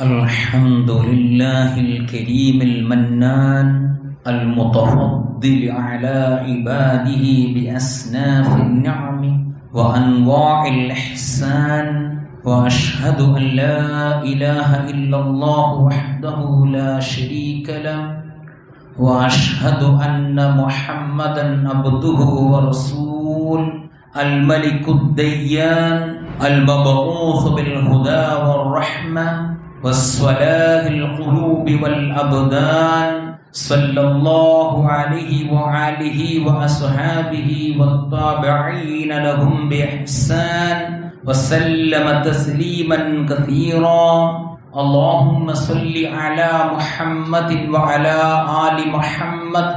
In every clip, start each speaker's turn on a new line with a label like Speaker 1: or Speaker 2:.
Speaker 1: الحمد لله الكريم المنان المتفضل على عباده بأسناف النعم وأنواع الإحسان وأشهد أن لا إله إلا الله وحده لا شريك له وأشهد أن محمدا عبده ورسول الملك الديان المبعوث بالهدى والرحمة والصلاة القلوب والأبدان صلى الله عليه وآله وأصحابه والتابعين لهم بإحسان وسلم تسليما كثيرا اللهم صل على محمد وعلى آل محمد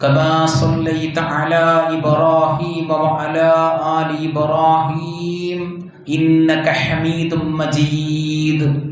Speaker 1: كما صليت على إبراهيم وعلى آل إبراهيم إنك حميد مجيد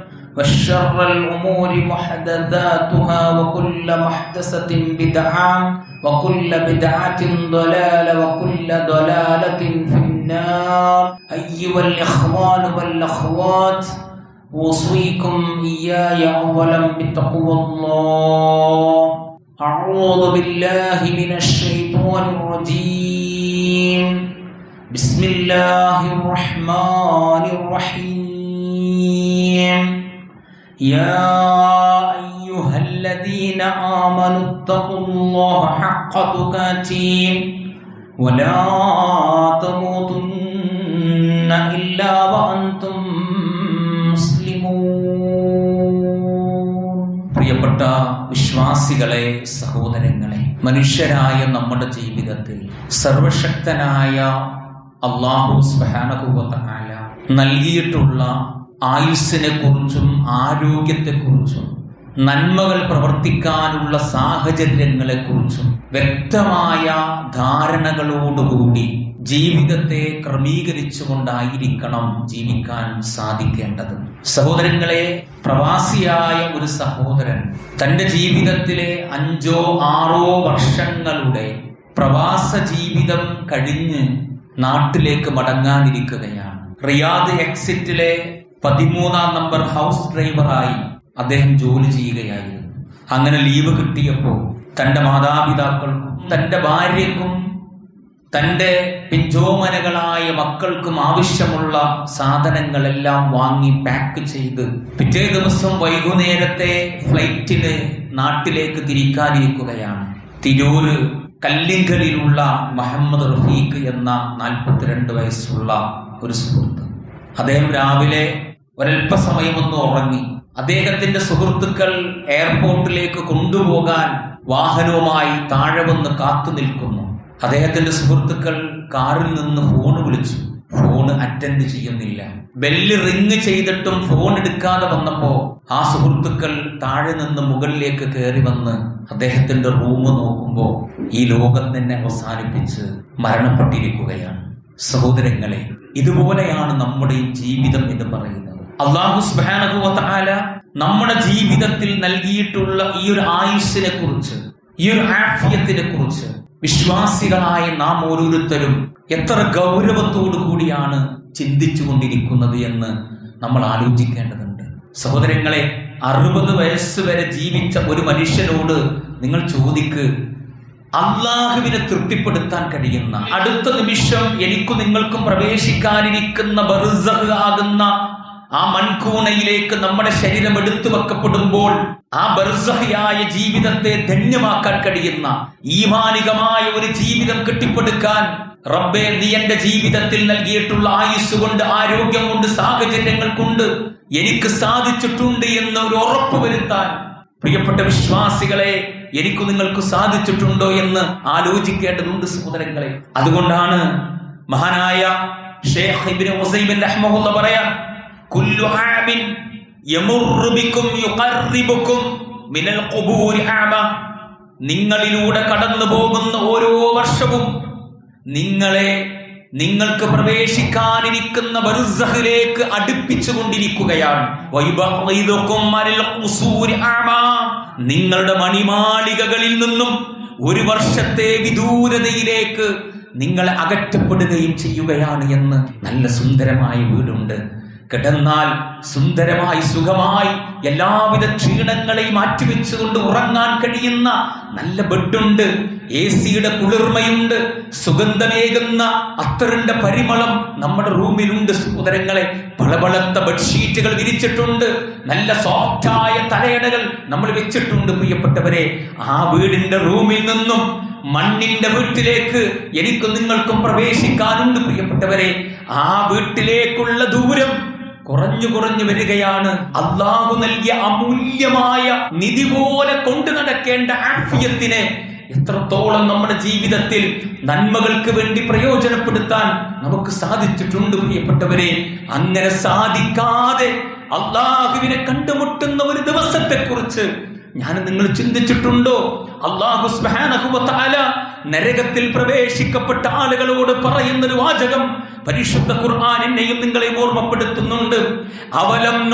Speaker 1: وشر الأمور محدثاتها وكل محدثة بدعة وكل بدعة ضلالة وكل ضلالة في النار. أيها الإخوان والأخوات أوصيكم إياي أولا بتقوى الله. أعوذ بالله من الشيطان الرجيم. بسم الله الرحمن الرحيم. يا أيها الذين آمنوا اتقوا الله حق تقاته ولا تموتن إلا وأنتم പ്രിയപ്പെട്ട വിശ്വാസികളെ സഹോദരങ്ങളെ മനുഷ്യരായ നമ്മുടെ ജീവിതത്തിൽ സർവശക്തനായ അള്ളാഹു സ്ബാനകുവത്തായ നൽകിയിട്ടുള്ള ആയുസ്സിനെ കുറിച്ചും ആരോഗ്യത്തെക്കുറിച്ചും നന്മകൾ പ്രവർത്തിക്കാനുള്ള സാഹചര്യങ്ങളെക്കുറിച്ചും വ്യക്തമായ ധാരണകളോടുകൂടി ജീവിതത്തെ ക്രമീകരിച്ചുകൊണ്ടായിരിക്കണം ജീവിക്കാൻ സാധിക്കേണ്ടത്. സഹോദരങ്ങളെ പ്രവാസിയായ ഒരു സഹോദരൻ തന്റെ ജീവിതത്തിലെ അഞ്ചോ ആറോ വർഷങ്ങളുടെ പ്രവാസ ജീവിതം കഴിഞ്ഞ് നാട്ടിലേക്ക് മടങ്ങാനിരിക്കുകയാണ്. റിയാദ് എക്സിറ്റിലെ പതിമൂന്നാം നമ്പർ ഹൗസ് ഡ്രൈവറായി അദ്ദേഹം ജോലി ചെയ്യുകയായിരുന്നു. അങ്ങനെ ലീവ് കിട്ടിയപ്പോൾ തന്റെ മാതാപിതാക്കൾക്കും തന്റെ ഭാര്യക്കും തന്റെ പിഞ്ചോമനകളായ മക്കൾക്കും ആവശ്യമുള്ള സാധനങ്ങളെല്ലാം വാങ്ങി പാക്ക് ചെയ്ത് പിറ്റേ ദിവസം വൈകുന്നേരത്തെ ഫ്ലൈറ്റിന് നാട്ടിലേക്ക് തിരിക്കാതിരിക്കുകയാണ് തിരൂര് കല്ലിങ്കലിലുള്ള മുഹമ്മദ് റഫീഖ് എന്ന നാൽപ്പത്തിരണ്ട് വയസ്സുള്ള ഒരു സുഹൃത്ത്. അദ്ദേഹം രാവിലെ ഒരല്പസമയം ഒന്ന് ഉറങ്ങി. അദ്ദേഹത്തിന്റെ സുഹൃത്തുക്കൾ എയർപോർട്ടിലേക്ക് കൊണ്ടുപോകാൻ വാഹനവുമായി താഴെ വന്ന് കാത്തു നിൽക്കുന്നു. അദ്ദേഹത്തിന്റെ സുഹൃത്തുക്കൾ കാറിൽ നിന്ന് ഫോൺ വിളിച്ചു. ഫോൺ അറ്റൻഡ് ചെയ്യുന്നില്ല. ബെല്ല് റിങ് ചെയ്തിട്ടും ഫോൺ എടുക്കാതെ വന്നപ്പോ ആ സുഹൃത്തുക്കൾ താഴെ നിന്ന് മുകളിലേക്ക് കയറി വന്ന് അദ്ദേഹത്തിന്റെ റൂം നോക്കുമ്പോ ഈ ലോകം തന്നെ അവസാനിപ്പിച്ച് മരണപ്പെട്ടിരിക്കുകയാണ്. സഹോദരങ്ങളെ ഇതുപോലെയാണ് നമ്മുടെ ജീവിതം എന്ന് പറയുന്നത്. അള്ളാഹു സുബാനകുല നമ്മുടെ ജീവിതത്തിൽ നൽകിയിട്ടുള്ള ഈ ഒരു ആയുസ്സിനെ കുറിച്ച് ഈ ഒരു ആഫിയത്തിനെ കുറിച്ച് വിശ്വാസികളായ നാം ഓരോരുത്തരും എത്ര ഗൗരവത്തോടു കൂടിയാണ് ചിന്തിച്ചു കൊണ്ടിരിക്കുന്നത് എന്ന് നമ്മൾ ആലോചിക്കേണ്ടതുണ്ട്. സഹോദരങ്ങളെ അറുപത് വയസ്സ് വരെ ജീവിച്ച ഒരു മനുഷ്യനോട് നിങ്ങൾ ചോദിക്ക് അള്ളാഹുവിനെ തൃപ്തിപ്പെടുത്താൻ കഴിയുന്ന അടുത്ത നിമിഷം എനിക്കും നിങ്ങൾക്കും പ്രവേശിക്കാനിരിക്കുന്ന ബർസഹ് ആകുന്ന ആ മൺകൂണയിലേക്ക് നമ്മുടെ ശരീരം എടുത്തു വെക്കപ്പെടുമ്പോൾ ആ ബർസഹിയായ ജീവിതത്തെ ധന്യമാക്കാൻ കഴിയുന്ന ഈമാനികമായ ഒരു ജീവിതം കെട്ടിപ്പടുക്കാൻ റബ്ബെ നീ എന്റെ ജീവിതത്തിൽ നൽകിയിട്ടുള്ള ആയുസ് കൊണ്ട് ആരോഗ്യം കൊണ്ട് സാഹചര്യങ്ങൾ കൊണ്ട് എനിക്ക് സാധിച്ചിട്ടുണ്ട് എന്ന് ഒരു ഉറപ്പ് വരുത്താൻ. പ്രിയപ്പെട്ട വിശ്വാസികളെ എനിക്ക് നിങ്ങൾക്ക് സാധിച്ചിട്ടുണ്ടോ എന്ന് ആലോചിക്കേണ്ടതുണ്ട് സഹോദരങ്ങളെ. അതുകൊണ്ടാണ് മഹാനായ ഷേഖ് ഇബ്നു ഹുസൈബിൻ റഹ്മഹുല്ല പറയാം കുല്ലു യുഖർറിബുക്കും മിനൽ ഖുബൂരി നിങ്ങളിലൂടെ കടന്നു പോകുന്ന ഓരോ വർഷവും നിങ്ങളെ നിങ്ങൾക്ക് പ്രവേശിക്കാനിരിക്കുന്ന ബർസഹിലേക്ക് അടുപ്പിച്ചു കൊണ്ടിരിക്കുകയാണ്. നിങ്ങളുടെ മണിമാളികകളിൽ നിന്നും ഒരു വർഷത്തെ വിദൂരതയിലേക്ക് നിങ്ങളെ അകറ്റപ്പെടുകയും ചെയ്യുകയാണ് എന്ന് നല്ല സുന്ദരമായ വീടുണ്ട്. കിടന്നാൽ സുന്ദരമായി സുഖമായി എല്ലാവിധ ക്ഷീണങ്ങളെയും മാറ്റിവെച്ചുകൊണ്ട് ഉറങ്ങാൻ കഴിയുന്ന നല്ല ബെഡുണ്ട് എ സിയുടെ കുളിർമയുണ്ട് സുഗന്ധമേകുന്ന അത്തറിന്റെ പരിമളം നമ്മുടെ റൂമിലുണ്ട് സഹോദരങ്ങളെ. പളപളത്ത ബെഡ്ഷീറ്റുകൾ വിരിച്ചിട്ടുണ്ട് നല്ല സോഫ്റ്റായ തലയണകൾ നമ്മൾ വെച്ചിട്ടുണ്ട് പ്രിയപ്പെട്ടവരെ. ആ വീടിന്റെ റൂമിൽ നിന്നും മണ്ണിന്റെ വീട്ടിലേക്ക് എനിക്കും നിങ്ങൾക്കും പ്രവേശിക്കാനുണ്ട് പ്രിയപ്പെട്ടവരെ. ആ വീട്ടിലേക്കുള്ള ദൂരം കുറഞ്ഞു കുറഞ്ഞു വരികയാണ്. അള്ളാഹു നൽകിയ അമൂല്യമായ നിധി പോലെ കൊണ്ടു നടക്കേണ്ട ആഫിയത്തിനെ എത്രത്തോളം നമ്മുടെ ജീവിതത്തിൽ നന്മകൾക്ക് വേണ്ടി പ്രയോജനപ്പെടുത്താൻ നമുക്ക് സാധിച്ചിട്ടുണ്ട് പ്രിയപ്പെട്ടവരെ. അങ്ങനെ സാധിക്കാതെ അള്ളാഹുവിനെ കണ്ടുമുട്ടുന്ന ഒരു ദിവസത്തെ കുറിച്ച് ഞാൻ നിങ്ങൾ ചിന്തിച്ചിട്ടുണ്ടോ? അള്ളാഹു നരകത്തിൽ പ്രവേശിക്കപ്പെട്ട ആളുകളോട് പറയുന്ന ഒരു വാചകം പരിശുദ്ധ ഖുർആൻ നിങ്ങളെ ഓർമ്മപ്പെടുത്തുന്നുണ്ട്. അവലം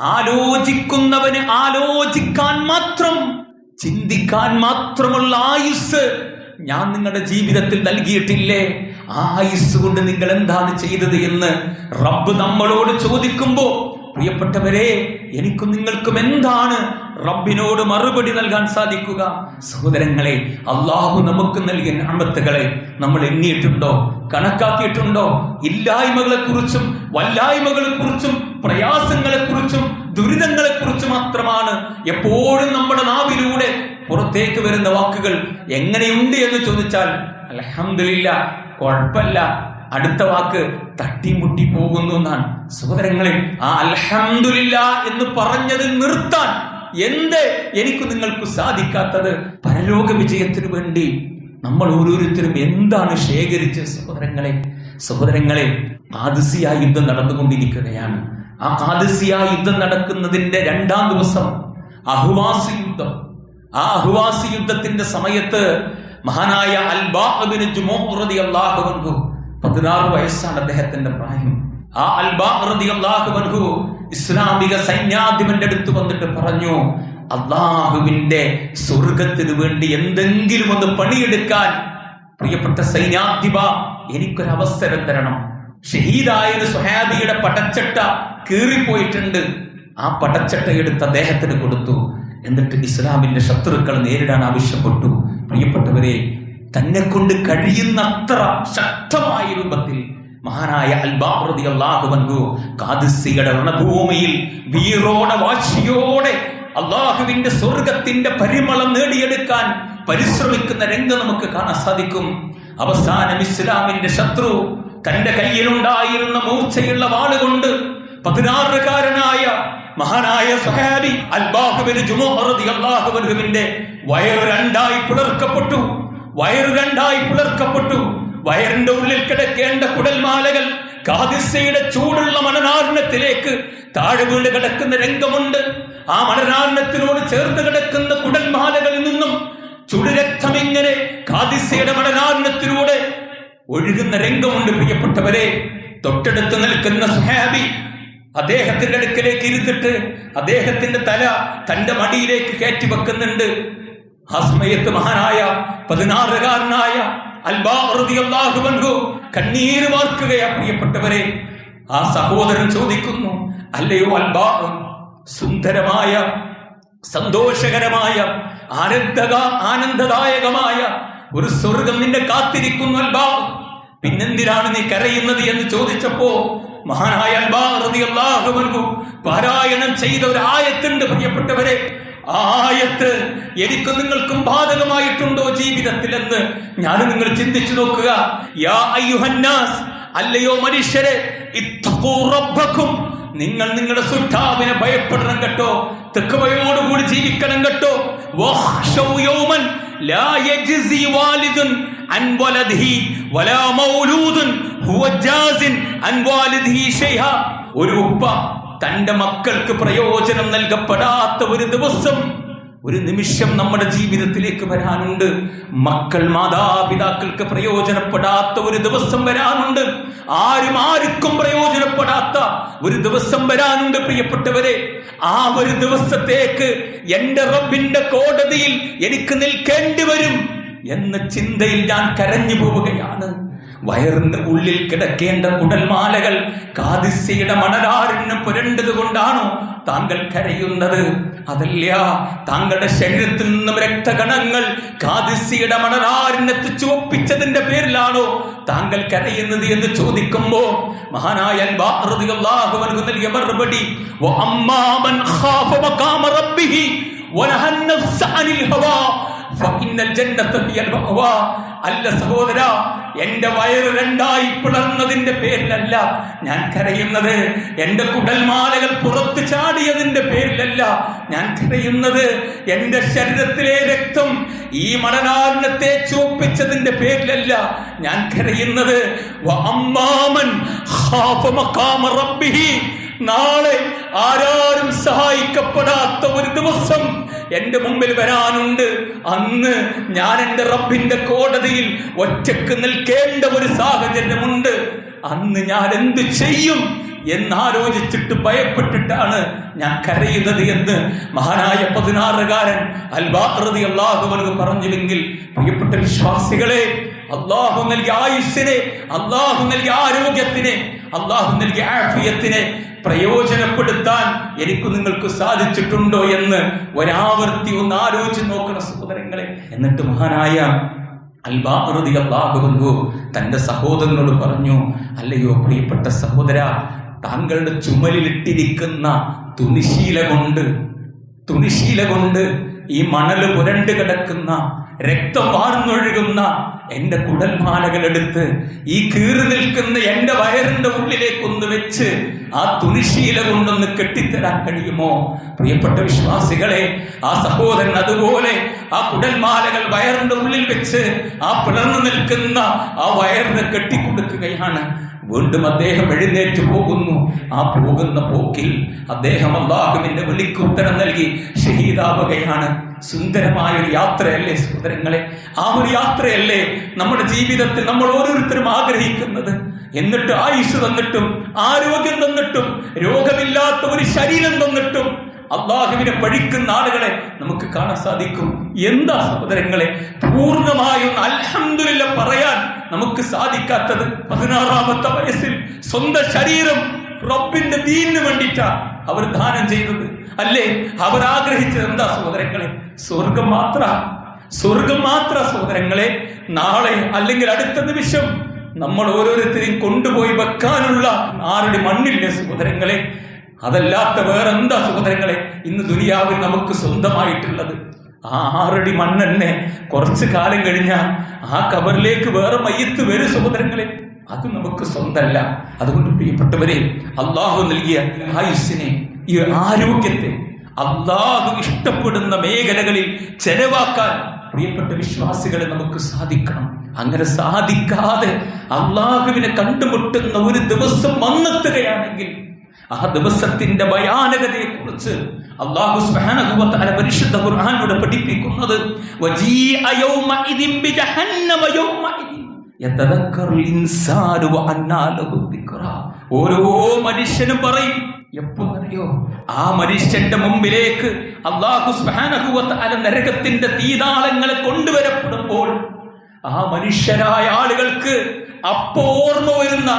Speaker 1: ആലോചിക്കുന്നവന് ആലോചിക്കാൻ മാത്രം ചിന്തിക്കാൻ മാത്രമുള്ള ആയുസ് ഞാൻ നിങ്ങളുടെ ജീവിതത്തിൽ നൽകിയിട്ടില്ലേ? ആ ആയുസ് കൊണ്ട് നിങ്ങൾ എന്താണ് ചെയ്തത് എന്ന് റബ്ബ് നമ്മളോട് ചോദിക്കുമ്പോൾ പ്രിയപ്പെട്ടവരെ എനിക്കും നിങ്ങൾക്കും എന്താണ് റബ്ബിനോട് മറുപടി നൽകാൻ സാധിക്കുക? സഹോദരങ്ങളെ അള്ളാഹു നമുക്ക് നൽകിയ അമ്പത്തുകളെ നമ്മൾ എണ്ണിയിട്ടുണ്ടോ? കണക്കാക്കിയിട്ടുണ്ടോ? ഇല്ലായ്മകളെ കുറിച്ചും വല്ലായ്മകളെ കുറിച്ചും പ്രയാസങ്ങളെ കുറിച്ചും ദുരിതങ്ങളെ കുറിച്ച് മാത്രമാണ് എപ്പോഴും നമ്മുടെ നാവിലൂടെ പുറത്തേക്ക് വരുന്ന വാക്കുകൾ എങ്ങനെയുണ്ട് എന്ന് ചോദിച്ചാൽ അലഹമില്ല കുഴപ്പമില്ല. അടുത്ത വാക്ക് തട്ടിമുട്ടി പോകുന്നു എന്നാണ്. സഹോദരങ്ങളെ ആ അൽഹമില്ല എന്ന് പറഞ്ഞത് നിർത്താൻ എന്ത് എനിക്ക് നിങ്ങൾക്ക് സാധിക്കാത്തത്? പരലോക വിജയത്തിനു വേണ്ടി നമ്മൾ ഓരോരുത്തരും എന്താണ് ശേഖരിച്ച് സഹോദരങ്ങളെ? സഹോദരങ്ങളെ ആദിസിയ യുദ്ധം നടന്നുകൊണ്ടിരിക്കുകയാണ്. ആ ആദിസിയ യുദ്ധം നടക്കുന്നതിന്റെ രണ്ടാം ദിവസം അഹുവാസി യുദ്ധം. ആ അഹുവാസി യുദ്ധത്തിന്റെ സമയത്ത് മഹാനായ അൽബാബിന് പതിനാറ് വയസ്സാണ് അദ്ദേഹത്തിന്റെ പ്രായം. ആ അൽബാഹു ഇസ്ലാമിക സൈന്യാധിപന്റെ അടുത്ത് വന്നിട്ട് പറഞ്ഞു അള്ളാഹുവിന്റെ സ്വർഗത്തിന് വേണ്ടി എന്തെങ്കിലും ഒന്ന് പണിയെടുക്കാൻ പ്രിയപ്പെട്ട സൈന്യാധിപ എനിക്കൊരു അവസരം തരണം. ഷഹീദായ ഒരു സുഹാബിയുടെ പടച്ചട്ട കീറിപ്പോയിട്ടുണ്ട്. ആ പടച്ചട്ട എടുത്ത് അദ്ദേഹത്തിന് കൊടുത്തു. എന്നിട്ട് ഇസ്ലാമിന്റെ ശത്രുക്കൾ നേരിടാൻ ആവശ്യപ്പെട്ടു. പ്രിയപ്പെട്ടവരെ തന്നെ കൊണ്ട് കഴിയുന്നത്ര ശക്തമായ രൂപത്തിൽ മഹാനായ അൽബാഹൃതി അള്ളാഹുവൻഹു കാദിസിയുടെ രണഭൂമിയിൽ വീറോടെ വാശിയോടെ അള്ളാഹുവിന്റെ സ്വർഗത്തിന്റെ പരിമളം നേടിയെടുക്കാൻ പരിശ്രമിക്കുന്ന രംഗം നമുക്ക് കാണാൻ സാധിക്കും. അവസാനം ഇസ്ലാമിന്റെ ശത്രു തന്റെ കയ്യിലുണ്ടായിരുന്ന മൂർച്ചയുള്ള വാളുകൊണ്ട് പതിനാറുകാരനായ മഹാനായ സഹാബി അൽബാഹുബിന് ജുമോഹറതി അള്ളാഹുബൻഹുവിന്റെ വയറ് രണ്ടായി പിളർക്കപ്പെട്ടു. വയറ് രണ്ടായി പിളർക്കപ്പെട്ടു. വയറിന്റെ ഉള്ളിൽ കിടക്കേണ്ട കുടൽമാലകൾ കാതിസയുടെ ചൂടുള്ള മണനാരണത്തിലേക്ക് താഴെ വീണ് കിടക്കുന്ന രംഗമുണ്ട്. ആ മണനാരണത്തിനോട് ചേർന്ന് കിടക്കുന്ന കുടൽമാലകളിൽ നിന്നും ചുടുരക്തം ഇങ്ങനെ കാതിസയുടെ മണനാരണത്തിലൂടെ ഒഴുകുന്ന രംഗമുണ്ട് പ്രിയപ്പെട്ടവരെ. തൊട്ടടുത്ത് നിൽക്കുന്ന സുഹാബി അദ്ദേഹത്തിന്റെ അടുക്കലേക്ക് ഇരുത്തിട്ട് അദ്ദേഹത്തിന്റെ തല തന്റെ മടിയിലേക്ക് കയറ്റി വെക്കുന്നുണ്ട്. ആ സമയത്ത് മഹാനായ പതിനാറുകാരനായ അൽബാഹു കണ്ണീര് വാർക്കുകയാ പ്രിയപ്പെട്ടവരെ. ആ സഹോദരൻ ചോദിക്കുന്നു അല്ലയോ അൽബാ സുന്ദരമായ സന്തോഷകരമായ ആനന്ദക ആനന്ദദായകമായ ഒരു സ്വർഗം നിന്നെ കാത്തിരിക്കുന്നു അൽബാ. പിന്നെന്തിനാണ് നീ കരയുന്നത് എന്ന് ചോദിച്ചപ്പോ മഹാനായ അൽബാഹു പാരായണം ചെയ്ത ഒരു ആയത്തുണ്ട് പ്രിയപ്പെട്ടവരെ. ആയത്ത് എനിക്ക് നിങ്ങൾക്കും ബാധകമായിട്ടുണ്ടോ ജീവിതത്തിലെന്ന് ഞാൻ നിങ്ങൾ ചിന്തിച്ചു നോക്കുക. യാ അയ്യുഹന്നാസ് അല്ലയോ മനുഷ്യരെ ഇത്തൂറബക്കും നിങ്ങൾ നിങ്ങളുടെ സുട്ടാവിനെ ഭയപ്പെടണം കേട്ടോ തെക്കുവയോടുകൂടി ജീവിക്കണം കേട്ടോ. ഒരു ഉപ്പ തന്റെ മക്കൾക്ക് പ്രയോജനം നൽകപ്പെടാത്ത ഒരു ദിവസം ഒരു നിമിഷം നമ്മുടെ ജീവിതത്തിലേക്ക് വരാനുണ്ട്. മക്കൾ മാതാപിതാക്കൾക്ക് പ്രയോജനപ്പെടാത്ത ഒരു ദിവസം വരാനുണ്ട്. ആരും ആർക്കും പ്രയോജനപ്പെടാത്ത ഒരു ദിവസം വരാനുണ്ട് പ്രിയപ്പെട്ടവരെ. ആ ഒരു ദിവസത്തേക്ക് എന്റെ റബ്ബിന്റെ കോടതിയിൽ എനിക്ക് നിൽക്കേണ്ടി വരും എന്ന ചിന്തയിൽ ഞാൻ കരഞ്ഞു പോവുകയാണ് വയറിന്റെ ഉള്ളിൽ കിടക്കേണ്ട കുടൽമാലകൾ കാതിസ്യയുടെ മണലാറിന് പുരണ്ടത് കൊണ്ടാണോ താങ്കൾ കരയുന്നത്? അതല്ല താങ്കളുടെ ശരീരത്തിൽ നിന്നും രക്തകണങ്ങൾ കാതിസ്യയുടെ മണലാരണ്യത്ത് ചുവപ്പിച്ചതിന്റെ പേരിലാണോ താങ്കൾ കരയുന്നത് എന്ന് ചോദിക്കുമ്പോ മഹാനായ നൽകിയ മറുപടി വഅമ്മാ അല്ല സഹോദര എന്റെ വയറ് രണ്ടായി പിളർന്നതിന്റെ പേരിലല്ല ഞാൻ കരയുന്നത്. എന്റെ കുടൽമാലകൾ പുറത്തു ചാടിയതിന്റെ പേരിലല്ല ഞാൻ കരയുന്നത്. എന്റെ ശരീരത്തിലെ രക്തം ഈ മടനാടിനത്തെ ചുവപ്പിച്ചതിന്റെ പേരിലല്ല ഞാൻ കരയുന്നത്. അമ്മാമൻ നാളെ ആരാരും സഹായിക്കപ്പെടാത്ത ഒരു ദിവസം എന്റെ മുമ്പിൽ വരാനുണ്ട്. അന്ന് ഞാൻ എന്റെ റബ്ബിന്റെ കോടതിയിൽ ഒറ്റയ്ക്ക് നിൽക്കേണ്ട ഒരു സാഹചര്യമുണ്ട്. അന്ന് ഞാൻ എന്ത് ചെയ്യും എന്നാലോചിച്ചിട്ട് ഭയപ്പെട്ടിട്ടാണ് ഞാൻ കരയുന്നത് എന്ന് മഹാനായ പതിനാറുകാരൻ അൽബാറതി അള്ളാഹു പറഞ്ഞുവെങ്കിൽ പ്രിയപ്പെട്ട വിശ്വാസികളെ അള്ളാഹു നൽകിയ ആയുസ്സിനെ അള്ളാഹു നൽകിയ ആരോഗ്യത്തിനെ അള്ളാഹു നൽകിയ ആഫിയത്തിനെ പ്രയോജനപ്പെടുത്താൻ എനിക്ക് നിങ്ങൾക്ക് സാധിച്ചിട്ടുണ്ടോ എന്ന് ഒരാവർത്തി ഒന്ന് ആലോചിച്ച് നോക്കണം സഹോദരങ്ങളെ. എന്നിട്ട് മഹാനായ അൽബാറുതി അള്ളാഹുബു തന്റെ സഹോദരനോട് പറഞ്ഞു അല്ലയോ പ്രിയപ്പെട്ട സഹോദര താങ്കളുടെ ചുമലിലിട്ടിരിക്കുന്ന തുണിശീല കൊണ്ട് തുണിശീല കൊണ്ട് ഈ മണൽ പുരണ്ട് കിടക്കുന്ന രക്തം വാർന്നൊഴുകുന്ന എന്റെ കുടൽമാലകൾ എടുത്ത് ഈ കീറി നിൽക്കുന്ന എന്റെ വയറിന്റെ ഉള്ളിലേക്കൊന്ന് വെച്ച് ആ തുണിശീല കൊണ്ടൊന്ന് കെട്ടിത്തരാൻ കഴിയുമോ? പ്രിയപ്പെട്ട വിശ്വാസികളെ ആ സഹോദരൻ അതുപോലെ ആ കുടൽമാലകൾ വയറിന്റെ ഉള്ളിൽ വെച്ച് ആ പിളർന്നു നിൽക്കുന്ന ആ വയറിന് കെട്ടിക്കൊടുക്കുകയാണ്. വീണ്ടും അദ്ദേഹം എഴുന്നേറ്റ് പോകുന്നു. ആ പോകുന്ന പോക്കിൽ അദ്ദേഹം അള്ളാഹുവിന്റെ വിളിക്ക് ഉത്തരം നൽകി. ഷഹീദാവുകയാണ്. സുന്ദരമായ ഒരു യാത്രയല്ലേ സഹോദരങ്ങളെ? ആ ഒരു യാത്രയല്ലേ നമ്മുടെ ജീവിതത്തിൽ നമ്മൾ ഓരോരുത്തരും ആഗ്രഹിക്കുന്നത്? എന്നിട്ട് ആയുസ് തന്നിട്ടും ആരോഗ്യം തന്നിട്ടും രോഗമില്ലാത്ത ഒരു ശരീരം തന്നിട്ടും അള്ളാഹുവിനെ പഴിക്കുന്ന ആളുകളെ നമുക്ക് കാണാൻ സാധിക്കും. എന്താ സഹോദരങ്ങളെ? പൂർണമായും അൽഹംദുലില്ല പറയാൻ നമുക്ക് സാധിക്കാത്തത് പതിനാറാമത്തെ വയസ്സിൽ സ്വന്തം ശരീരം റബ്ബിന്റെ ദീനിന് വേണ്ടിയിട്ടാ അവർ ദാനം ചെയ്തത് അല്ലേ? അവർ ആഗ്രഹിച്ചത് എന്താ സഹോദരങ്ങളെ? സ്വർഗം മാത്ര. സ്വർഗം മാത്ര സഹോദരങ്ങളെ. നാളെ അല്ലെങ്കിൽ അടുത്ത നിമിഷം നമ്മൾ ഓരോരുത്തരെയും കൊണ്ടുപോയി വെക്കാനുള്ള ആരുടെ മണ്ണില്ലേ സഹോദരങ്ങളെ? അതല്ലാത്ത വേറെന്താ സഹോദരങ്ങളെ? ഇന്ന് ദുനിയാവിൽ നമുക്ക് സ്വന്തമായിട്ടുള്ളത്. ആ ആറടി മണ്ണെന്നെ കുറച്ച് കാലം കഴിഞ്ഞാൽ ആ കബറിലേക്ക് വേറെ മയ്യത്ത് വരും സഹോദരങ്ങളെ. അത് നമുക്ക് സ്വന്തമല്ല. അതുകൊണ്ട് പ്രിയപ്പെട്ടവരെ അള്ളാഹു നൽകിയ ആയുസ്സിനെ ഈ ആരോഗ്യത്തെ അള്ളാഹു ഇഷ്ടപ്പെടുന്ന മേഖലകളിൽ ചെലവാക്കാൻ പ്രിയപ്പെട്ട വിശ്വാസികളെ നമുക്ക് സാധിക്കണം. അങ്ങനെ സാധിക്കാതെ അള്ളാഹുവിനെ കണ്ടുമുട്ടുന്ന ഒരു ദിവസം വന്നെത്തുകയാണെങ്കിൽ ആ ദിവസത്തിന്റെ ഭയാനകതയെ കുറിച്ച് അള്ളാഹു തആല പരിശുദ്ധ ഖുർആനിലൂടെ പഠിപ്പിക്കുന്നത് ഓരോ മനുഷ്യനും പറയും എപ്പോ അറിയോ ആ മനുഷ്യന്റെ മുമ്പിലേക്ക് അള്ളാഹു തആല നരകത്തിന്റെ തീതാളങ്ങളെ കൊണ്ടുവരപ്പെടുമ്പോൾ ആ മനുഷ്യരായ ആളുകൾക്ക് അപ്പോർമ്മ വരുന്ന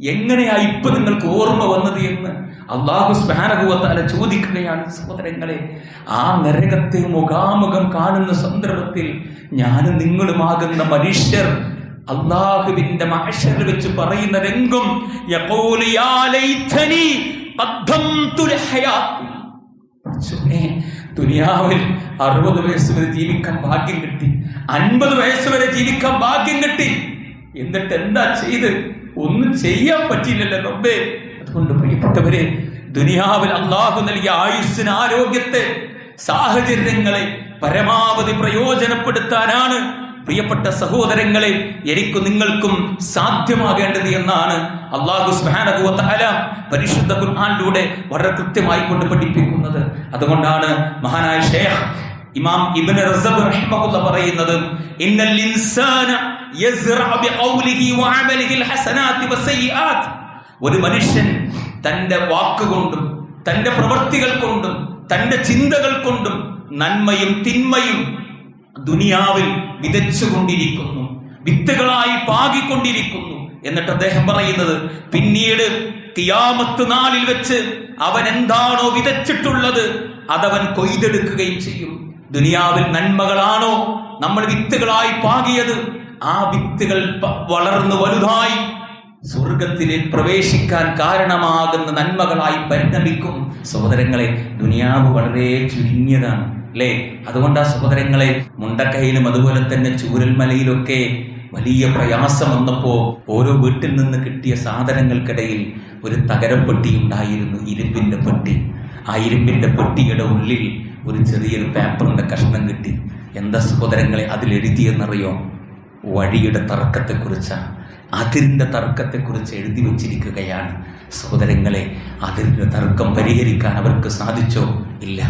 Speaker 1: എങ്ങനെയാ ഇപ്പൊ നിങ്ങൾക്ക് ഓർമ്മ വന്നത് എന്ന് അള്ളാഹു സ്മാനകുവത്താല ചോദിക്കുകയാണ് സഹോദരങ്ങളെ ആ നരകത്തെ മുഖാമുഖം കാണുന്ന സന്ദർഭത്തിൽ ഞാനും നിങ്ങളുമാകുന്ന മനുഷ്യർ അള്ളാഹുവിന്റെ മഹഷറിൽ വെച്ച് പറയുന്ന രംഗം യഖൂലു ലൈതനി ഖദ്ദംതു ലഹയാത്തി പടച്ചോനെ, ദുനിയാവിൽ അറുപത് വയസ്സ് വരെ ജീവിക്കാൻ ഭാഗ്യം കിട്ടി അൻപത് വയസ്സ് വരെ ജീവിക്കാൻ ഭാഗ്യം കിട്ടി. എന്നിട്ട് എന്താ ചെയ്ത്? ഒന്നും ചെയ്യാൻ പറ്റിയില്ലല്ലോ റബ്ബേ. അതുകൊണ്ട് പ്രിയപ്പെട്ടവരെ ദുനിയാവിൽ അള്ളാഹു നൽകിയ ആയുസ്സിന് ആരോഗ്യത്തെ സാഹചര്യങ്ങളെ പരമാവധി പ്രയോജനപ്പെടുത്താനാണ് പ്രിയപ്പെട്ട സഹോദരങ്ങളെ എനിക്ക് നിങ്ങൾക്കും സാധ്യമാകേണ്ടത് എന്നാണ് അള്ളാഹു സുബ്ഹാനഹു പരിശുദ്ധ ഖുർആനിലൂടെ വളരെ കൃത്യമായി കൊണ്ട് പഠിപ്പിക്കുന്നത്. അതുകൊണ്ടാണ് മഹാനായ ഷേഖ് ഇമാം ഇബ്നു റസബ് റഹിമഹുല്ല പറയുന്നത് ഇന്നൽ ഇൻസാന യസ്റഅ ബിഖൗലിഹി വഅമലിഹി അൽഹസനാത്തി വസയ്യിആത്ത് ഒരു മനുഷ്യൻ തന്റെ വാക്കുകൊണ്ടും തന്റെ പ്രവൃത്തികൾ കൊണ്ടും തന്റെ ചിന്തകൾ കൊണ്ടും നന്മയും തിന്മയും ദുനിയാവിൽ വിതച്ചുകൊണ്ടിരിക്കുന്നു വിത്തുകളായി പാകിക്കൊണ്ടിരിക്കുന്നു എന്നിട്ട് അദ്ദേഹം പറയുന്നത് പിന്നീട് കിയാമത്ത് നാളിൽ വെച്ച് അവൻ എന്താണോ വിതച്ചിട്ടുള്ളത് അതവൻ കൊയ്തെടുക്കുകയും ചെയ്യും. ദുനിയാവിൽ നന്മകളാണോ നമ്മൾ വിത്തുകളായി പാകിയത്? ആ വിത്തുകൾ വളർന്നു വലുതായി സ്വർഗത്തിലെ പ്രവേശിക്കാൻ കാരണമാകുന്ന നന്മകളായി പരിണമിക്കും. സഹോദരങ്ങളെ ദുനിയാവ് വളരെ ചുരുങ്ങിയതാണ് അല്ലേ? അതുകൊണ്ട് ആ സഹോദരങ്ങളെ മുണ്ടക്കയിലും അതുപോലെ തന്നെ ചൂരൽമലയിലൊക്കെ വലിയ പ്രയാസം വന്നപ്പോ ഓരോ വീട്ടിൽ നിന്ന് കിട്ടിയ സാധനങ്ങൾക്കിടയിൽ ഒരു തകരപ്പെട്ടി ഉണ്ടായിരുന്നു ഇരുമ്പിന്റെ പെട്ടി. ആ ഇരുമ്പിന്റെ പെട്ടിയുടെ ഉള്ളിൽ ഒരു ചെറിയൊരു പേപ്പറിന്റെ കഷ്ണം കിട്ടി. എന്താ സഹോദരങ്ങളെ അതിലെഴുതിയെന്നറിയോ വഴിയുടെ തർക്കത്തെക്കുറിച്ചാണ് അതിരിന്റെ തർക്കത്തെക്കുറിച്ച് എഴുതി വച്ചിരിക്കുകയാണ്. സഹോദരങ്ങളെ അതിരിന്റെ തർക്കം പരിഹരിക്കാൻ അവർക്ക് സാധിച്ചോ? ഇല്ല.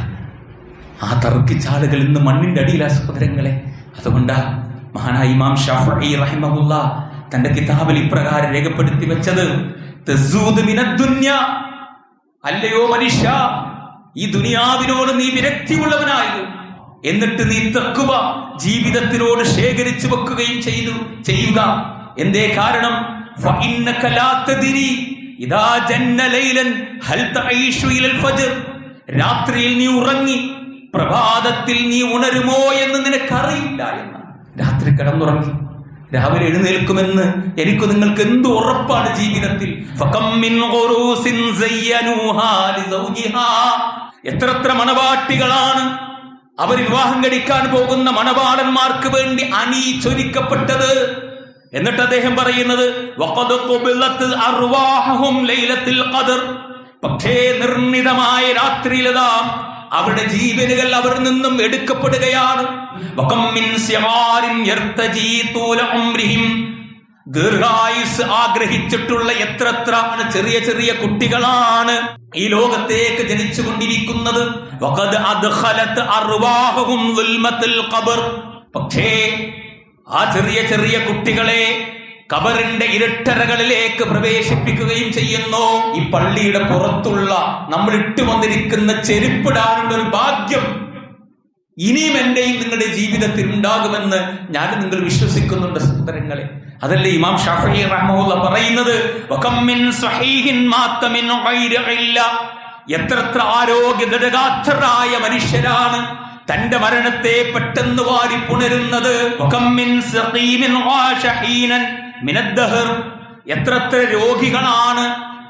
Speaker 1: ആ തർക്കിച്ച ആളുകൾ ഇന്ന് മണ്ണിന്റെ അടിയിലാ സഹോദരങ്ങളെ. അതുകൊണ്ടാ മഹാനായ ഇമാം ഷാഫി റഹിമഹുല്ല തന്റെ കിതാബിൽ ഇപ്രകാരം രേഖപ്പെടുത്തി വെച്ചത്. അല്ലയോ മനുഷ്യ ഈ ദുനിയാവിനോട് നീ വിരക്തി ഉള്ളവനായിരുന്നു എന്നിട്ട് നീ തെക്കുക ജീവിതത്തിനോട് ശേഖരിച്ചു വെക്കുകയും ചെയ്തു ചെയ്യുക. എന്തേ കാരണം? രാത്രിയിൽ നീ ഉറങ്ങി പ്രഭാതത്തിൽ നീ ഉണരുമോ എന്ന് നിനക്കറിയില്ല എന്ന്. രാത്രി കിടന്നുറങ്ങി. രാവിലെ എഴുന്നേൽക്കുമെന്ന് എനിക്ക് നിങ്ങൾക്ക് എന്ത് ഉറപ്പാണ് ജീവിതത്തിൽ? എത്രത്ര മണവാട്ടികളാണ് അവർ വിവാഹം കഴിക്കാൻ പോകുന്ന മണവാളന്മാർക്ക് വേണ്ടി അണിയിച്ചൊരുക്കപ്പെട്ടത് എന്നിട്ട് അദ്ദേഹം പറയുന്നത് പക്ഷേ നിർണിതമായ രാത്രിയിലതാ അവരുടെ ജീവനുകൾ അവരിൽ നിന്നും എടുക്കപ്പെടുകയാണ്. ദീർഘായുസ് ആഗ്രഹിച്ചിട്ടുള്ള എത്രത്ര ചെറിയ ചെറിയ കുട്ടികളാണ് ഈ ലോകത്തേക്ക് ജനിച്ചുകൊണ്ടിരിക്കുന്നത്. പക്ഷേ ആ ചെറിയ ചെറിയ കുട്ടികളെ കബറിന്റെ ഇരുട്ടറകളിലേക്ക് പ്രവേശിപ്പിക്കുകയും ചെയ്യുന്നു. ഈ പള്ളിയുടെ പുറത്തുള്ള നമ്മൾ ഇട്ടു വന്നിരിക്കുന്ന ചെരുപ്പിടാനുള്ള ഒരു ഭാഗ്യം ഇനിയും എന്റെയും നിങ്ങളുടെ ജീവിതത്തിൽ ഉണ്ടാകുമെന്ന് ഞാൻ നിങ്ങൾ വിശ്വസിക്കുന്നുണ്ട് സഹോദരങ്ങളെ. അതല്ലേ ഇമാം ഷാഫി റഹ്മുള്ള പറയുന്നത്. എത്രത്ര ആരോഗ്യഗതഗാത്രരായ മനുഷ്യരാണ് തന്റെ മരണത്തെ പെട്ടെന്ന് വാരി പുണരുന്നത്. എത്രത്ര രോഗികളാണ്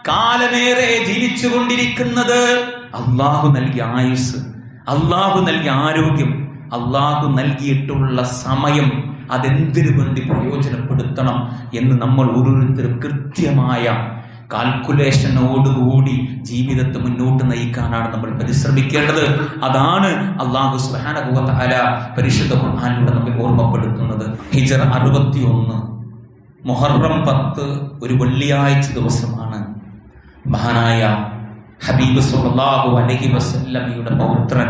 Speaker 1: കാലമേറെ ജീവിച്ചുകൊണ്ടിരിക്കുന്നത്? അള്ളാഹു നൽകിയ ആയുസ്. അള്ളാഹു നൽകിയ ആരോഗ്യം അള്ളാഹു നൽകിയിട്ടുള്ള സമയം അതെന്തിനു വേണ്ടി പ്രയോജനപ്പെടുത്തണം എന്ന് നമ്മൾ ഓരോരുത്തരും കൃത്യമായ കാൽക്കുലേഷനോടുകൂടി ജീവിതത്തെ മുന്നോട്ട് നയിക്കാനാണ് നമ്മൾ പരിശ്രമിക്കേണ്ടത്. അതാണ് അള്ളാഹു സുഹാനകുവല പരിശുദ്ധ ഖുർഹാനിലൂടെ നമ്മെ ഓർമ്മപ്പെടുത്തുന്നത്. ഹിജർ അറുപത്തി ഒന്ന് മൊഹറം പത്ത് ഒരു വെള്ളിയാഴ്ച ദിവസമാണ്. മഹാനായ ഹബീബ് സുല്ലാഹു അലഹി വസല്ലമയുടെ പൗത്രൻ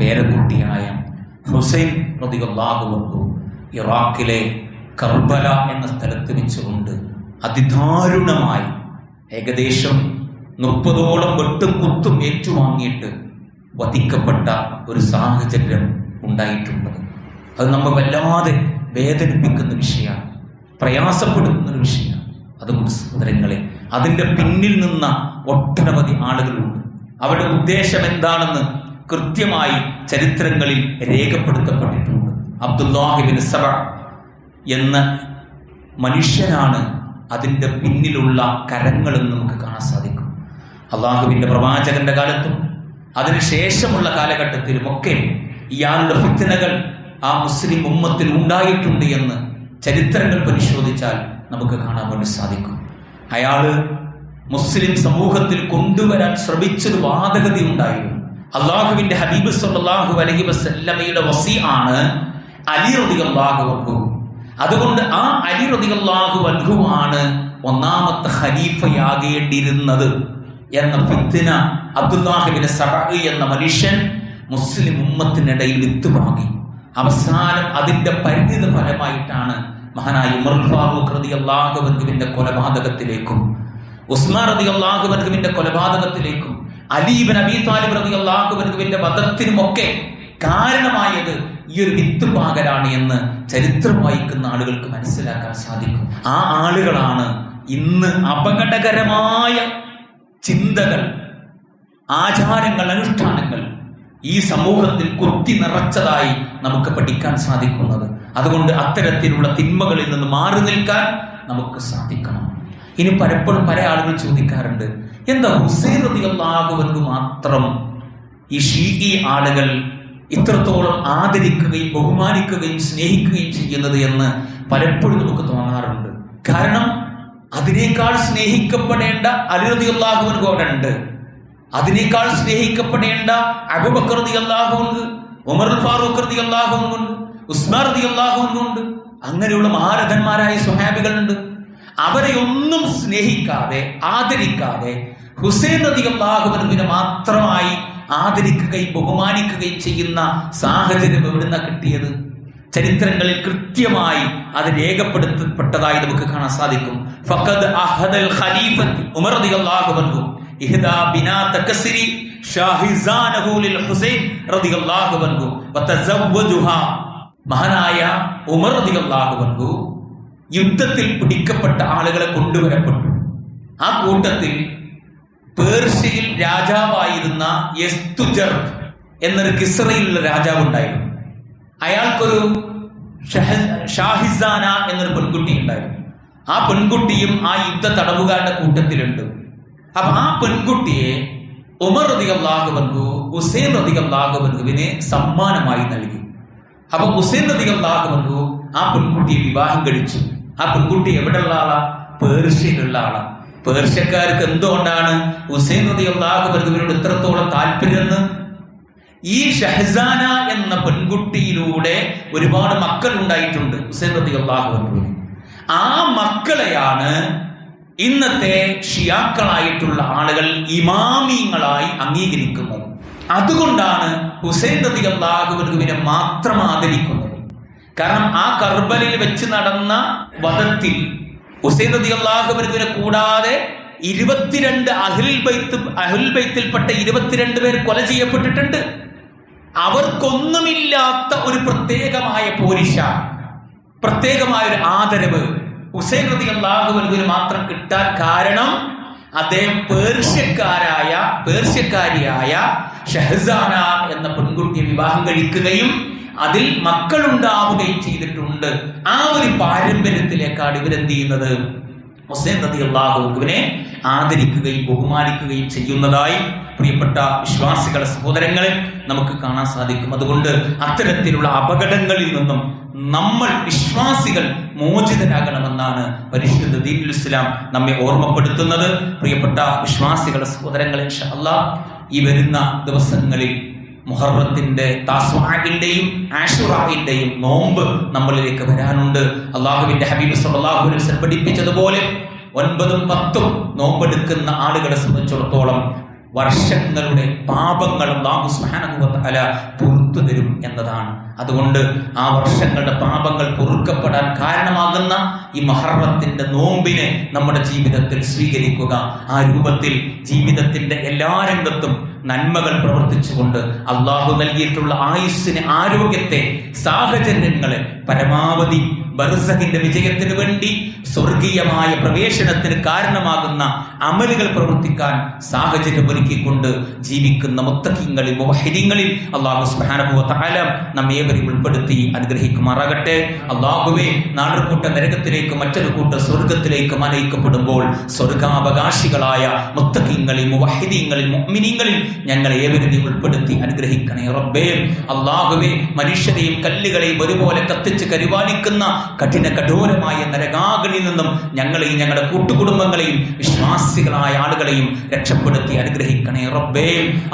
Speaker 1: പേരക്കുട്ടിയായ ഹുസൈൻ അൻഹു ഇറാഖിലെ കർബല എന്ന സ്ഥലത്ത് വെച്ചുകൊണ്ട് അതിദാരുണമായി ഏകദേശം മുപ്പതോളം വെട്ടും കുത്തും ഏറ്റുവാങ്ങിയിട്ട് വധിക്കപ്പെട്ട ഒരു സാഹചര്യം ഉണ്ടായിട്ടുണ്ട് അത് നമ്മൾ വല്ലാതെ വേദനിപ്പിക്കുന്ന വിഷയമാണ്. പ്രയാസപ്പെടുത്തുന്ന ഒരു വിഷയമാണ്. അതുകൊണ്ട് സഹോദരങ്ങളെ അതിന്റെ പിന്നിൽ നിന്ന ഒട്ടനവധി ആളുകളുണ്ട്. അവരുടെ ഉദ്ദേശം എന്താണെന്ന് കൃത്യമായി ചരിത്രങ്ങളിൽ രേഖപ്പെടുത്തപ്പെട്ടിട്ടുണ്ട്. അബ്ദുല്ലാഹിബിൻ സറ എന്ന മനുഷ്യനാണ് അതിന്റെ പിന്നിലുള്ള കരങ്ങളെന്ന് നമുക്ക് കാണാൻ സാധിക്കും. അള്ളാഹുവിന്റെ പ്രവാചകന്റെ കാലത്തും അതിനുശേഷമുള്ള കാലഘട്ടത്തിലുമൊക്കെ ഇയാളുടെ ഫിത്തനകൾ ആ മുസ്ലിം ഉമ്മത്തിൽ ഉണ്ടായിട്ടുണ്ട് എന്ന് ചരിത്രങ്ങൾ പരിശോധിച്ചാൽ നമുക്ക് കാണാൻ വേണ്ടി സാധിക്കും. അയാൾ മുസ്ലിം സമൂഹത്തിൽ കൊണ്ടുവരാൻ ശ്രമിച്ചൊരു വാദഗതി ഉണ്ടായിരുന്നു. അള്ളാഹുവിന്റെ ഹബീബ് സല്ലല്ലാഹു അലഹി വസല്ലമയുടെ വസി ആണ് അലി അൻഹു. അതുകൊണ്ട് ആ അലി റതിയല്ലാഹു ആണ് ഒന്നാമത്തെ ഖലീഫയാകേണ്ടിയിരുന്നത് എന്ന ഫിത്തിന അബ്ദുല്ലാഹിബിന് സബഅ് എന്ന മനുഷ്യൻ മുസ്ലിം ഉമ്മത്തിനിടയിൽ വിത്തുപാകി അവസാനം അതിന്റെ പരിണിത ഫലമായിട്ടാണ് മഹാനായ ഉമർ അള്ളാഹുബന്ധുവിന്റെ കൊലപാതകത്തിലേക്കും ഉസ്മാൻ റതി അള്ളാഹുബന്ധുവിന്റെ കൊലപാതകത്തിലേക്കും അലീബൻ അബി താലിബ് റതി അള്ളാഹുബന്ധുവിന്റെ വധത്തിനുമൊക്കെ കാരണമായത് ഈ ഒരു വിത്ത് പാകരാണ് എന്ന് ചരിത്രം വായിക്കുന്ന ആളുകൾക്ക് മനസ്സിലാക്കാൻ സാധിക്കും. ആ ആളുകളാണ് ഇന്ന് അപകടകരമായ ചിന്തകൾ ആചാരങ്ങൾ അനുഷ്ഠാനങ്ങൾ ഈ സമൂഹത്തിൽ കുത്തി നിറച്ചതായി നമുക്ക് പഠിക്കാൻ സാധിക്കുന്നത്. അതുകൊണ്ട് അത്തരത്തിലുള്ള തിന്മകളിൽ നിന്ന് മാറി നിൽക്കാൻ നമുക്ക് സാധിക്കണം. ഇനി പലപ്പോഴും പല ആളുകൾ ചോദിക്കാറുണ്ട് എന്താ ഹുസൈൻ റതിയല്ലാഹുവെന്ന് മാത്രം ഈ ഷീഇ ആളുകൾ ഇത്രത്തോളം ആദരിക്കുകയും ബഹുമാനിക്കുകയും സ്നേഹിക്കുകയും ചെയ്യുന്നത് എന്ന് പലപ്പോഴും നമുക്ക് തോന്നാറുണ്ട്. കാരണം അതിനേക്കാൾ സ്നേഹിക്കപ്പെടേണ്ട അലിറതിയല്ലാഹുവിന് അവിടെ ഉണ്ട്. അതിനേക്കാൾ സ്നേഹിക്കപ്പെടേണ്ട അബുബക്രതി അല്ലാഹുണ്ട് ഉമർ ഫാറൂഖ് റതി അള്ളാഹുണ്ട് അള്ളാഹുണ്ട് അങ്ങനെയുള്ള മഹാരഥന്മാരായ സുഹാബികളുണ്ട് അവരെ ഒന്നും സ്നേഹിക്കാതെ ആദരിക്കാതെ ഹുസൈൻ അള്ളാഹുവിനെ മാത്രമായി ആദരിക്കുകയും ബഹുമാനിക്കുകയും ചെയ്യുന്ന സാഹചര്യം എവിടുന്ന കിട്ടിയത്? ചരിത്രങ്ങളിൽ കൃത്യമായി അത് രേഖപ്പെടുത്തപ്പെട്ടതായി നമുക്ക് കാണാൻ സാധിക്കും. ഫഖദ് അഹദൽ ഖലീഫത്ത് ഉമർ റളിയല്ലാഹു അൻഹു ഇഹ്ദാ ബിനാ തകസരി ഷാഹിസാനഹു ലിൽ ഹുസൈൻ റളിയല്ലാഹു അൻഹു വതസവ്വജുഹാ മഹാനായ ഉമർ റളിയല്ലാഹു അൻഹു യുദ്ധത്തിൽ പിടിക്കപ്പെട്ട ആളുകളെ കൊണ്ടുവരപ്പെട്ടു. ആ കൂട്ടത്തിൽ പേർഷ്യയിൽ രാജാവായിരുന്ന യസ്തുജർ എന്നൊരു കിസ്രയിലുള്ള രാജാവ് ഉണ്ടായിരുന്നു. അയാൾക്കൊരു ഷാഹിസാന എന്നൊരു പെൺകുട്ടി ഉണ്ടായിരുന്നു. ആ പെൺകുട്ടിയും ആ യുദ്ധ തടവുകാരുടെ കൂട്ടത്തിലുണ്ട്. അപ്പൊ ആ പെൺകുട്ടിയെ ഉമർ റതികല്ലാഹുബൻഹു ഹുസൈൻ റതികല്ലാഹുബൻഹുവിനെ സമ്മാനമായി നൽകി. അപ്പൊ ഹുസൈനധികം താകുന്നു ആ പെൺകുട്ടിയെ വിവാഹം കഴിച്ചു. ആ പെൺകുട്ടി എവിടെയുള്ള ആളാ? പേർഷ്യയിലുള്ള ആളാ. പേർഷ്യക്കാർക്ക് എന്തുകൊണ്ടാണ് ഹുസൈൻ റതികല്ലാഹുബൻഹുവിനോട് ഇത്രത്തോളം താല്പര്യം ഈ ഷഹസാന എന്ന പെൺകുട്ടിയിലൂടെ ഒരുപാട് മക്കൾ ഉണ്ടായിട്ടുണ്ട് ഹുസൈൻ റതി അള്ളാഹുവിന് ആ മക്കളെയാണ് ഇന്നത്തെ ഷിയാക്കളായിട്ടുള്ള ആളുകൾ ഇമാമിങ്ങളായി അംഗീകരിക്കുന്നത്. അതുകൊണ്ടാണ് ഹുസൈൻ നദി അള്ളാഹുവിനെ മാത്രം ആദരിക്കുന്നത്. കാരണം ആ കർബലിൽ വെച്ച് നടന്ന വധത്തിൽ ഹുസൈൻ നദി അള്ളാഹുവിനെ കൂടാതെ ഇരുപത്തിരണ്ട് അഹിൽ ബൈത്ത് അഹിൽ ബൈത്തിൽപ്പെട്ട ഇരുപത്തിരണ്ട് പേർ കൊല ചെയ്യപ്പെട്ടിട്ടുണ്ട്. അവർക്കൊന്നുമില്ലാത്ത ഒരു പ്രത്യേകമായ പോരിശ പ്രത്യേകമായ ഒരു ആദരവ് ഹുസൈൻ റതി അള്ളാഹുവിന് മാത്രം കിട്ടാൻ കാരണം അദ്ദേഹം പേർഷ്യക്കാരായ പേർഷ്യക്കാരിയായ ഷഹസാന എന്ന പെൺകുട്ടിയെ വിവാഹം കഴിക്കുകയും അതിൽ മക്കളുണ്ടാവുകയും ചെയ്തിട്ടുണ്ട്. ആ ഒരു പാരമ്പര്യത്തിലേക്കാണ് ഇവരെന്ത് ചെയ്യുന്നത്? മുസ്ലിം നദി അള്ളാഹുവിനെ ആദരിക്കുകയും ബഹുമാനിക്കുകയും ചെയ്യുന്നതായി പ്രിയപ്പെട്ട വിശ്വാസികളെ സഹോദരങ്ങളെ നമുക്ക് കാണാൻ സാധിക്കും. അതുകൊണ്ട് അത്തരത്തിലുള്ള അപകടങ്ങളിൽ നിന്നും നമ്മൾ വിശ്വാസികൾ മോചിതരാകണമെന്നാണ് പരിശുദ്ധ ദീനുൽ ഇസ്ലാം നമ്മെ ഓർമ്മപ്പെടുത്തുന്നത്. പ്രിയപ്പെട്ട വിശ്വാസികളെ സഹോദരങ്ങളെ അല്ല ഈ വരുന്ന ദിവസങ്ങളിൽ മുഹറത്തിന്റെ താസ്വാഹിന്റെയും ആഷുറാഹിന്റെയും നോമ്പ് നമ്മളിലേക്ക് വരാനുണ്ട്. അള്ളാഹുവിന്റെ ഹബീബ് വസല്ലം പഠിപ്പിച്ചതുപോലെ ഒൻപതും പത്തും നോമ്പെടുക്കുന്ന ആളുകളെ സംബന്ധിച്ചിടത്തോളം വർഷങ്ങളുടെ പാപങ്ങൾ അള്ളാഹു സുബ്ഹാനഹു വ തആല പുറത്തു തരും എന്നതാണ്. അതുകൊണ്ട് ആ വർഷങ്ങളുടെ പാപങ്ങൾ പൊറുക്കപ്പെടാൻ കാരണമാകുന്ന ഈ മഹർവത്തിന്റെ നോമ്പിനെ നമ്മുടെ ജീവിതത്തിൽ സ്വീകരിക്കുക. ആ രൂപത്തിൽ ജീവിതത്തിന്റെ എല്ലാ രംഗത്തും നന്മകൾ പ്രവർത്തിച്ചുകൊണ്ട് അള്ളാഹു നൽകിയിട്ടുള്ള ആയുസ്സിന് ആരോഗ്യത്തെ സാഹചര്യങ്ങളെ പരമാവധി ബർസഹിന്റെ വിജയത്തിന് വേണ്ടി സ്വർഗീയമായ പ്രവേശനത്തിന് കാരണമാകുന്ന അമലുകൾ പ്രവർത്തിക്കാൻ സാഹചര്യം ഒരുക്കിക്കൊണ്ട് ജീവിക്കുന്ന മുത്തക്കിങ്ങളിൽ മുവഹിദീങ്ങളിൽ അള്ളാഹു സുബ്ഹാനഹു താലം തആല നമ്മേവരെയും ഉൾപ്പെടുത്തി അനുഗ്രഹിക്കുമാറാകട്ടെ. അള്ളാഹുവേ നാടുകൂട്ട നരകത്തിലേക്ക് മറ്റൊരു കൂട്ട സ്വർഗത്തിലേക്ക് അനയിക്കപ്പെടുമ്പോൾ സ്വർഗാവകാശികളായ മുത്തക്കിങ്ങളിൽ മുവഹിദീങ്ങളിൽ മുഅ്മിനീങ്ങളിൽ ഞങ്ങൾ ഏവരെയും ഉൾപ്പെടുത്തി അനുഗ്രഹിക്കണേ റബ്ബേ. അള്ളാഹുവേ മനുഷ്യരെയും കല്ലുകളെയും ഒരുപോലെ കത്തിച്ച് കരിപാലിക്കുന്ന കഠിന കഠോരമായ നരകാകളിൽ നിന്നും ഞങ്ങളെയും ഞങ്ങളുടെ കൂട്ടുകുടുംബങ്ങളെയും വിശ്വാസികളായ ആളുകളെയും രക്ഷപ്പെടുത്തി അനുഗ്രഹിക്കണേ റബ്ബേ.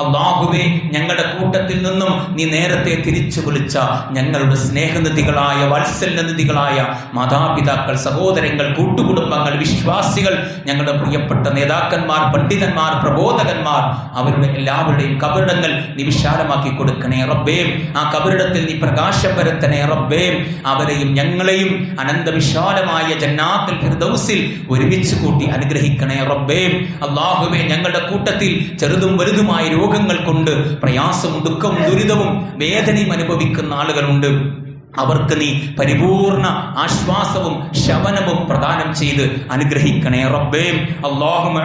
Speaker 1: അള്ളാഹുവേ ഞങ്ങളുടെ കൂട്ടത്തിൽ നിന്നും നീ നേരത്തെ തിരിച്ചു വിളിച്ച ഞങ്ങളുടെ സ്നേഹനിധികളായ വാത്സല്യനിധികളായ മാതാപിതാക്കൾ സഹോദരങ്ങൾ കൂട്ടുകുടുംബങ്ങൾ വിശ്വാസികൾ ഞങ്ങളുടെ പ്രിയപ്പെട്ട നേതാക്കന്മാർ പണ്ഡിതന്മാർ പ്രബോധകന്മാർ അവരുടെ എല്ലാവരുടെയും കബറിടങ്ങൾ നീ വിശാലമാക്കി കൊടുക്കണേ റബ്ബേ. ആ കബറിടത്തിൽ നീ പ്രകാശം പരത്തണേ റബ്ബേ. അവരെയും ഞങ്ങളെയും അനന്തവിശാലമായ ജന്നാത്തിൽ ഫിർദൗസിൽ ഒരുമിച്ച് കൂട്ടി അനുഗ്രഹിക്കണേ റബ്ബേ. അല്ലാഹുവേ ഞങ്ങളുടെ കൂട്ടത്തിൽ ചെറുതും വലുതുമായ രോഗങ്ങൾ കൊണ്ട് പ്രയാസവും ദുഃഖവും ദുരിതവും വേദനയും അനുഭവിക്കുന്ന ആളുകളുണ്ട് അവർക്ക് നീ പരിപൂർണ ആശ്വാസവും ശവനവും പ്രദാനം ചെയ്ത് അനുഗ്രഹിക്കണേ റബ്ബേ. അല്ലാഹുമ്മ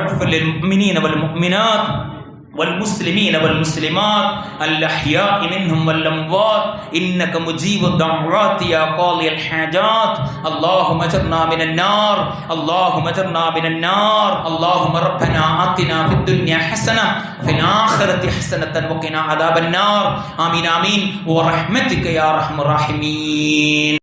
Speaker 1: والمسلمين والمسلمات الأحياء منهم والأموات إنك مجيب الدعوات يا قاضي الحاجات. اللهم اجرنا من النار اللهم اجرنا من النار. اللهم ربنا آتنا في الدنيا حسنة في الآخرة حسنة وقنا عذاب النار. آمين آمين. ورحمتك يا أرحم الراحمين.